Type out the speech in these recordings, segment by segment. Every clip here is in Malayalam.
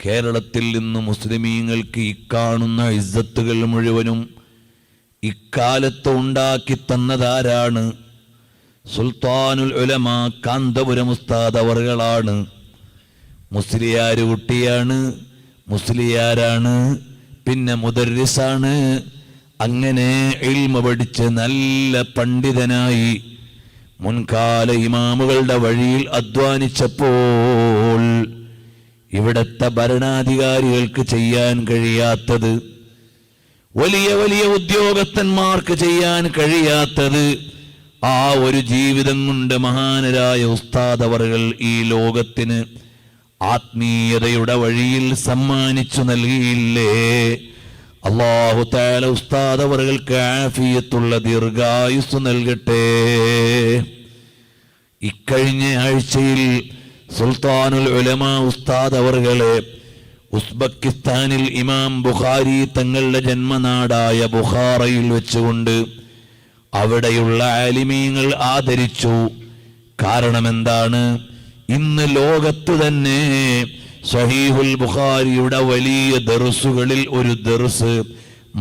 കേരളത്തിൽ നിന്ന് മുസ്ലിമീങ്ങൾക്ക് ഇക്കാണുന്ന ഇസ്സത്തുകൾ മുഴുവനും ഇക്കാലത്ത് ഉണ്ടാക്കി തന്നതാരാണ്? സുൽത്താനുൽ ഉലമ കാന്തപുരം ഉസ്താദ് അവറുകളാണ് മുസ്ലിയാർ കുട്ടിയാണ് മുസ്ലിയാരാണ് പിന്നെ മുദരിസാണ് അങ്ങനെ ഇൽമ പഠിച്ച് നല്ല പണ്ഡിതനായി മുൻകാല ഇമാമുകളുടെ വഴിയിൽ അധ്വാനിച്ചപ്പോൾ ഇവിടത്തെ ഭരണാധികാരികൾക്ക് ചെയ്യാൻ കഴിയാത്തത് വലിയ വലിയ ഉദ്യോഗസ്ഥന്മാർക്ക് ചെയ്യാൻ കഴിയാത്തത് ആ ഒരു ജീവിതം കൊണ്ട് മഹാനരായ അവർകൾ ഈ ലോകത്തിന് ആത്മീയതയുടെ വഴിയിൽ സമ്മാനിച്ചു നൽകിയില്ലേ? അള്ളാഹു താല ഉസ്താദ് അവറുകൾക്ക് ആഫിയത്തുള്ള ദീർഘായുസ് നൽകട്ടെ. ഇക്കഴിഞ്ഞ ആഴ്ചയിൽ സുൽത്താനുൽ ഉലമ ഉസ്താദ് അവർകളെ ഉസ്ബക്കിസ്ഥാനിൽ ഇമാം ബുഖാരി തങ്ങളുടെ ജന്മനാടായ ബുഖാറയിൽ വെച്ചുകൊണ്ട് അവിടെയുള്ള ആലിമീങ്ങൾ ആദരിച്ചു. കാരണം എന്താണ് ഇന്ന് ലോകത്ത് തന്നെ സഹീഹുൽ ബുഖാരിയുടെ വലിയ ദർസുകളിൽ ഒരു ദർസ്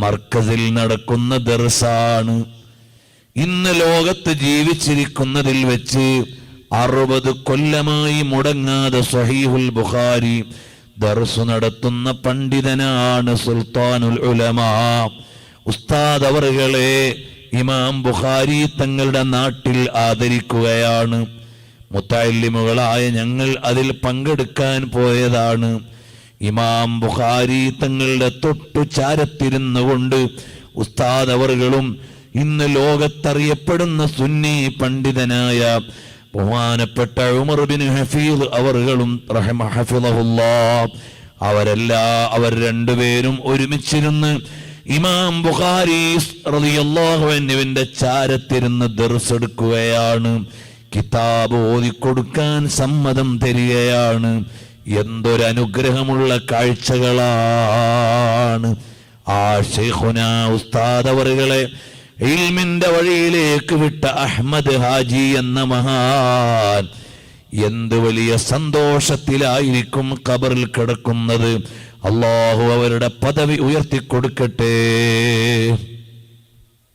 മർക്കസിൽ നടക്കുന്ന ദർസാണ്. ഇന്ന് ലോകത്ത് ജീവിച്ചിരിക്കുന്നതിൽ വെച്ച് അറുപത് കൊല്ലമായി മുടങ്ങാതെ സഹീഹുൽ ബുഖാരി ദർസ് നടത്തുന്ന പണ്ഡിതനാണ് സുൽത്താനുൽ ഉലമ. ഉസ്താദ് അവറുകളെ ഇമാം ബുഖാരി തങ്ങളുടെ നാട്ടിൽ ആദരിക്കുകയാണ്. മുത്താലിമുകളായ ഞങ്ങൾ അതിൽ പങ്കെടുക്കാൻ പോയതാണ്. ഇമാം ബുഖാരി തങ്ങളുടെ തൊട്ടു ചാരത്തിരുന്നു കൊണ്ട് ഉസ്താദ് അവറുകളും ഇന്ന് ലോകത്തറിയപ്പെടുന്ന സുന്നി പണ്ഡിതനായ ബഹുമാനപ്പെട്ട ഉമർ ഹഫീൽ അവറുകളും അവരെല്ലാ അവർ രണ്ടുപേരും ഒരുമിച്ചിരുന്ന് ഇമാം ബുഖാരി റളിയല്ലാഹു അൻഹുവിന്റെ ചാരത്തിരുന്ന് ദർസെടുക്കുകയാണ്. കിതാബ് കിതാബ് ഓതിക്കൊടുക്കാൻ സമ്മതം തരികയാണ്. എന്തൊരനുഗ്രഹമുള്ള കാഴ്ചകളാണ്. ആ ഷെയ്ഖുന ഉസ്താദ് അവറുകളെ ഇൽമിന്റെ വഴിയിലേക്ക് വിട്ട അഹമ്മദ് ഹാജി എന്ന മഹാൻ എന്ത് വലിയ സന്തോഷത്തിലായിരിക്കും കബറിൽ കിടക്കുന്നത്. അള്ളാഹു അവരുടെ പദവി ഉയർത്തിക്കൊടുക്കട്ടെ.